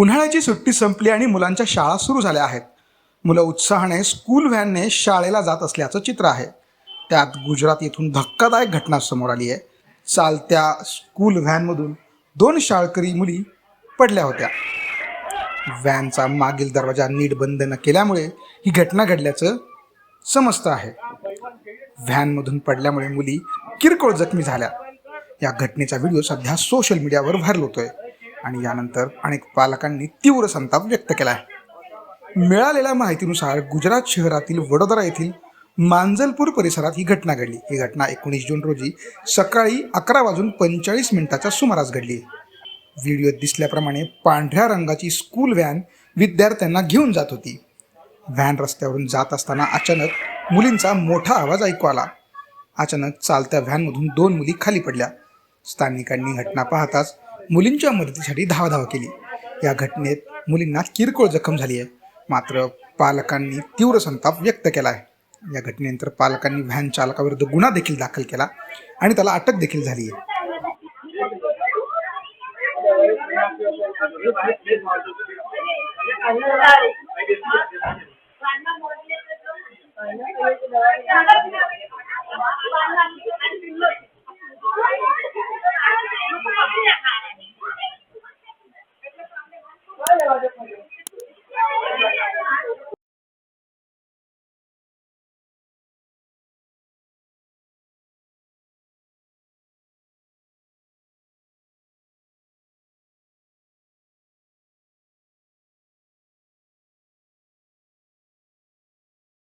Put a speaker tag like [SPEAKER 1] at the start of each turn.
[SPEAKER 1] उन्हाळ्याची सुट्टी संपली आणि मुलांच्या शाळा सुरू झाल्या आहेत. मुलं उत्साहाने स्कूल व्हॅनने शाळेला जात असल्याचं चित्र आहे. त्यात गुजरात येथून धक्कादायक घटना समोर आली आहे. चालत्या स्कूल व्हॅनमधून दोन शाळकरी मुली पडल्या होत्या. व्हॅनचा मागील दरवाजा नीट बंद न केल्यामुळे ही घटना घडल्याचं समजतं आहे. व्हॅनमधून पडल्यामुळे मुली किरकोळ जखमी झाल्या. या घटनेचा व्हिडिओ सध्या सोशल मीडियावर व्हायरल होतोय. आणि यानंतर अनेक पालकांनी तीव्र संताप व्यक्त केला आहे. मिळालेल्या माहितीनुसार गुजरात शहरातील वडोदरा येथील मांजलपूर परिसरात ही घटना घडली. ही घटना एकोणीस जून रोजी सकाळी अकरा वाजून पंचेचाळीस मिनिटाच्या सुमारास घडली. व्हिडिओत दिसल्याप्रमाणे पांढऱ्या रंगाची स्कूल व्हॅन विद्यार्थ्यांना घेऊन जात होती. व्हॅन रस्त्यावरून जात असताना अचानक मुलींचा मोठा आवाज ऐकू आला. अचानक चालत्या व्हॅनमधून दोन मुली खाली पडल्या. स्थानिकांनी घटना पाहताच मुलींच्या मदतीसाठी धावाधाव केली. या घटनेत मुलींना किरकोळ जखम झाली आहे. मात्र पालकांनी तीव्र संताप व्यक्त केला आहे. या घटनेनंतर पालकांनी व्हॅन चालकाविरुद्ध गुन्हा देखील दाखल केला आणि त्याला अटक देखील झाली आहे.
[SPEAKER 2] var ya radyo koyuyor.